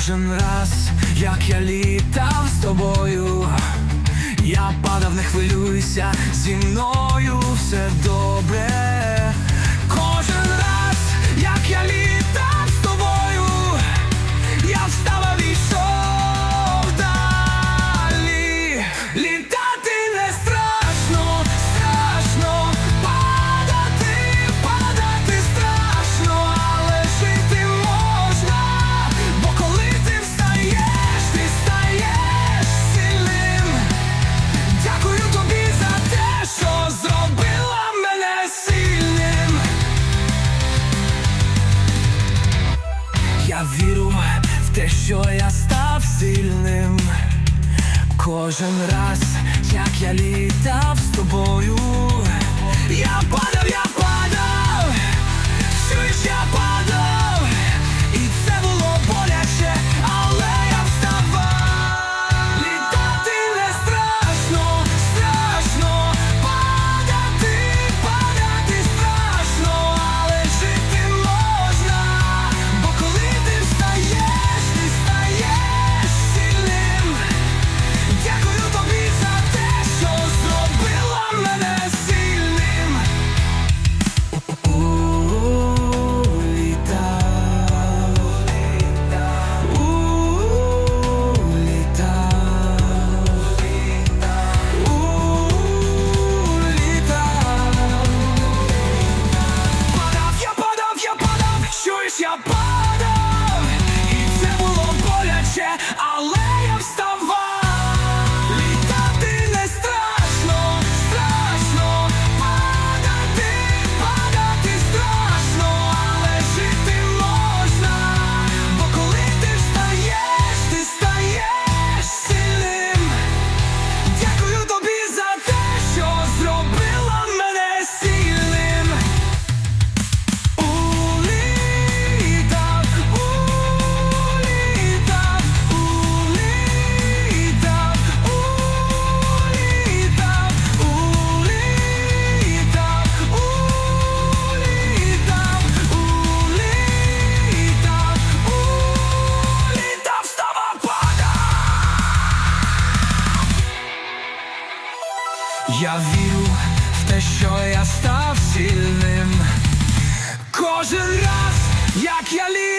Кожен раз, як я літав з тобою, я падав, не хвилюйся, зі мною все добре. Кожен раз, як я літав Я вірю в те, що я став сильним. Кожен раз, як я ліс. Я вірю в те, що я став сильним. Кожен раз, як я лі.